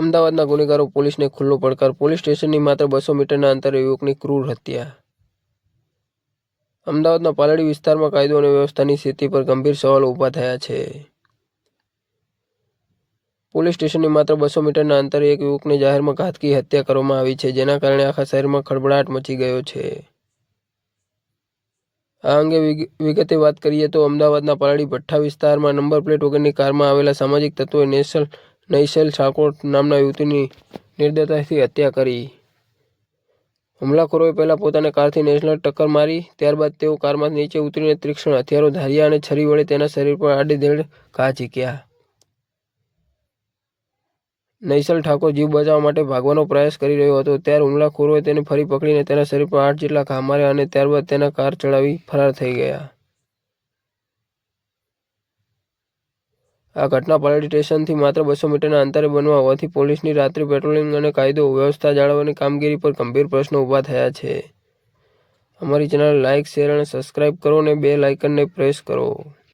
અમદાવાદના ગુનેગારો પોલીસને ખુલ્લો પડકાર. પોલીસ સ્ટેશનની માત્ર બસો મીટરના અંતરે યુવકની ક્રૂર હત્યા. અમદાવાદના પાલડી વિસ્તારમાં કાયદો અને વ્યવસ્થાની સ્થિતિ પર ગંભીર સવાલો ઊભા થયા છે. પોલીસ સ્ટેશનની માત્ર બસો મીટરના અંતરે એક યુવકને જાહેરમાં ઘાતકી હત્યા કરવામાં આવી છે, જેના કારણે આખા શહેરમાં ખળભળાટ મચી ગયો છે. આ અંગે વિગ- વિગતે વાત કરીએ તો અમદાવાદના પાલડી ભઠ્ઠા વિસ્તારમાં નંબર પ્લેટ વગરની કારમાં આવેલા સામાજિક તત્વોએ નેસલ નૈસલ સાકોટ નામના યુવતીની નિર્દયતાથી હત્યા કરી. હુમલાખોરોએ પહેલાં પોતાને કારથી નેશનલ ટક્કર મારી, ત્યારબાદ તેઓ કારમાં નીચે ઉતરીને તીક્ષ્ણ હથિયારો ધાર્યા અને છરી વડે તેના શરીર પર આડેધડ ઘા ઝીક્યા નૈસલ ઠાકોર જીવ બચાવવા માટે ભાગવાનો પ્રયાસ કરી રહ્યો હતો. ત્યારે હુમલાખોરોએ તેને ફરી પકડીને તેના શરીર પર આઠ જેટલા ઘા માર્યા અને ત્યારબાદ તેના કાર ચડાવી ફરાર થઈ ગયા. આ ઘટના પાલડી સ્ટેશનથી માત્ર બસો મીટરના અંતરે બનવા હોવાથી પોલીસની રાત્રિ પેટ્રોલિંગ અને કાયદો વ્યવસ્થા જાળવવાની કામગીરી પર ગંભીર પ્રશ્નો ઊભા થયા છે. અમારી ચેનલ લાઇક, શેર અને સબસ્ક્રાઇબ કરો અને બે લાઇકનને પ્રેસ કરો.